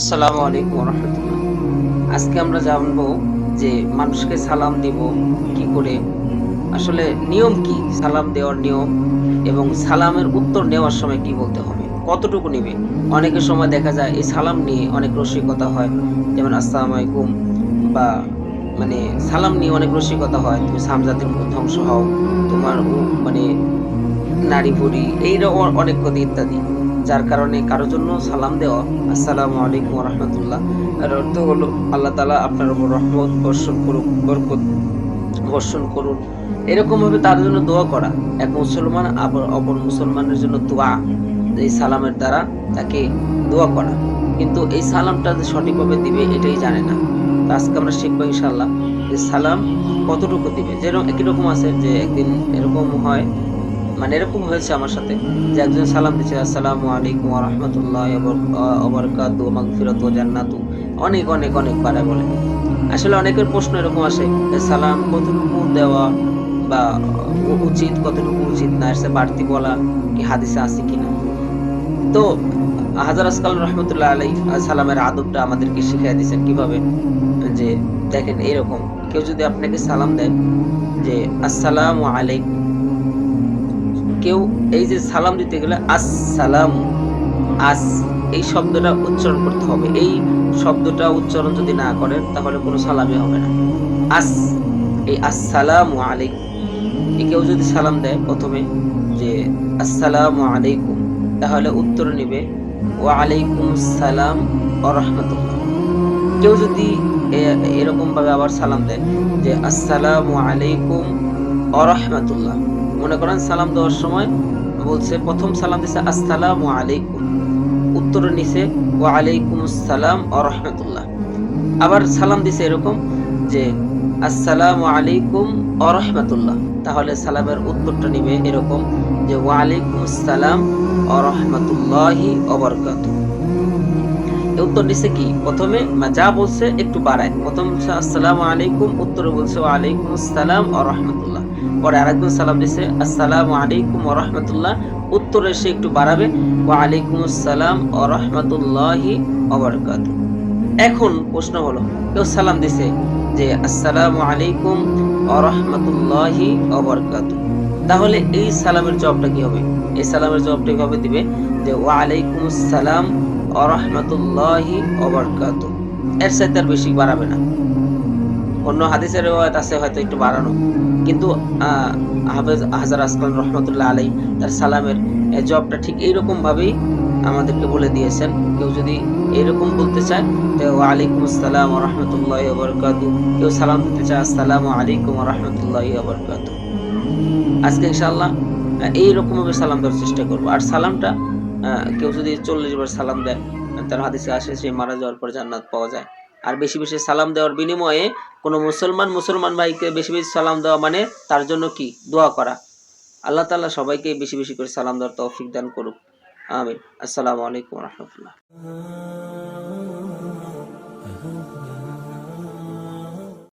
আসসালামু আলাইকুম রহমতুল্লাহ আজকে আমরা জানব যে মানুষকে সালাম দিব কি করে? আসলে নিয়ম কি? সালাম দেওয়ার নিয়ম এবং সালামের উত্তর নেওয়ার সময় কি বলতে হবে? কতটুকু নেবে? অনেকের সময় দেখা যায় এই সালাম নিয়ে অনেক রসিকতা হয়। যেমন আসসালামু আলাইকুম বা মানে সালাম নিয়ে অনেক রসিকতা হয়। তুমি সামজাতির ধ্বংস হও, তোমার মানে নারী বুড়ি এইরকম অনেক কথা ইত্যাদি। যার কারণে কারোর জন্য সালাম দেওয়া। আসসালামু আলাইকুম রহমতুল্লাহ। এর অর্থ হলো, আল্লাহ তালা আপনার উপর রহমত বর্ষণ করুক, বরকত বর্ষণ করুন। এরকম ভাবে তার জন্য দোয়া করা। এক মুসলমান আবার অপর মুসলমানের জন্য দোয়া। এই সালামের দ্বারা তাকে দোয়া করা। কিন্তু এই সালামটা যে সঠিকভাবে দিবে, এটাই জানে না। তো আজকে আমরা শিখব ইনশাল্লাহ যে সালাম কতটুকু দিবে। যেরকম, একই রকম আছে যে একদিন এরকম হয় মানে এরকম হয়েছে আমার সাথে যে একজন সালাম দিচ্ছে আসসালামু আলাইকুম রাহমাতুল্লাহ ওবরকাতু ওয়া মাগফিরাতু জান্নাতু। অনেক অনেক অনেক বারে বলে। আসলে অনেকের প্রশ্ন এরকম আসে সালাম কতটুকু দেওয়া বা উচিত, কতটুকু উচিত না? এসে বাড়তি বলা কি হাদিসে আছে কিনা? তো হাজার আসকাল রহমতুল্লাহ আলাই সালামের আদবটা আমাদেরকে শিখিয়ে দিয়েছেন কীভাবে যে দেখেন এইরকম কেউ যদি আপনাকে সালাম দেয় যে, আসসালামু আলাইকুম কেউ এই যে সালাম দিতে গেলে আসসালাম, আস, এই শব্দটা উচ্চারণ করতে হবে। এই শব্দটা উচ্চারণ যদি না করেন, তাহলে কোনো সালামই হবে না। আস, এই আসসালামু আলাইকুম। এই কেউ যদি সালাম দেয় প্রথমে যে আসসালামু আলাইকুম, তাহলে উত্তর নিবে, ওয়া আলাইকুম আসসালাম ওয়া রাহমাতুল্লাহ। কেউ যদি এ- এরকম ভাবে আবার সালাম দেয় যে, আসসালামু আলাইকুম ওয়া রাহমাতুল্লাহ। মনে করেন সালাম দেওয়ার সময় বলছে, প্রথম সালাম দিছে, আসসালামু আলাইকুম। উত্তর নিছে ওয়া আলাইকুম আসসালাম ওয়া রাহমাতুল্লাহ। আবার সালাম দিছে এরকম যে, আসসালামু আলাইকুম ওয়া রাহমাতুল্লাহ। তাহলে সালামের উত্তরটা নিবে এরকম যে ওয়া আলাইকুম আসসালাম ওয়া রাহমাতুল্লাহি এই উত্তর দিছে কি? প্রথমে যা বলছে একটু বাড়ায়। প্রথম আসসালামু আলাইকুম। উত্তরে বলছে আলাইকুম আসসালাম ওয়া রাহমাতুল্লাহ। পরে আরেকজন সালাম দিছে, আসসালামু আলাইকুম ওয়া রাহমাতুল্লাহ। উত্তরে সে একটু বাড়াবে ওয়া আলাইকুম আসসালাম ওয়া রাহমাতুল্লাহি ওয়া বারাকাতুহু। এখন প্রশ্ন হলো, কেউ সালাম দিছে যে, আসসালামু আলাইকুম ওয়া রাহমাতুল্লাহি ওয়া বারাকাতুহু? তাহলে এই সালামের জবাবটা কি হবে? এই সালামের জবাবটা কীভাবে দিবে? যে ওয়া আলাইকুম আসসালাম ওয়া রাহমাতুল্লাহি এর আর বেশি বাড়াবে না। অন্য হাদিসের আছে হয়তো একটু বাড়ানো। কিন্তু হাফেজ হাজার রহমতুল্লাহ আলাই তার সালামের ঠিক আমাদেরকে বলে দিয়েছেন। কেউ যদি এরকম বলতে চায় তো ওয়ালাইকুম আসসালাম রহমতুল্লাহ বরকাতু কেউ সালাম দিতে চায় আসসালামু আলাইকুম রহমতুল্লাহ বরকাতু আজকে ইনশাআল্লাহ আহ, এইরকম ভাবে সালাম দেওয়ার চেষ্টা করব। আর সালামটা কেউ যদি চল্লিশ বার সালাম দেয়, তার হাদিসে আসে সে মারা যাওয়ার পর জান্নাত পাওয়া যায়। আর বেশি বেশি সালাম দেওয়ার বিনিময়ে কোনো মুসলমান মুসলমান ভাইকে বেশি বেশি সালাম দেওয়া মানে তার জন্য কি? দোয়া করা। আল্লাহ তাআলা সবাইকে বেশি বেশি করে সালাম দেওয়ার তৌফিক দান করুক। আমিন। আসসালামু আলাইকুম রহমতুল্লাহ।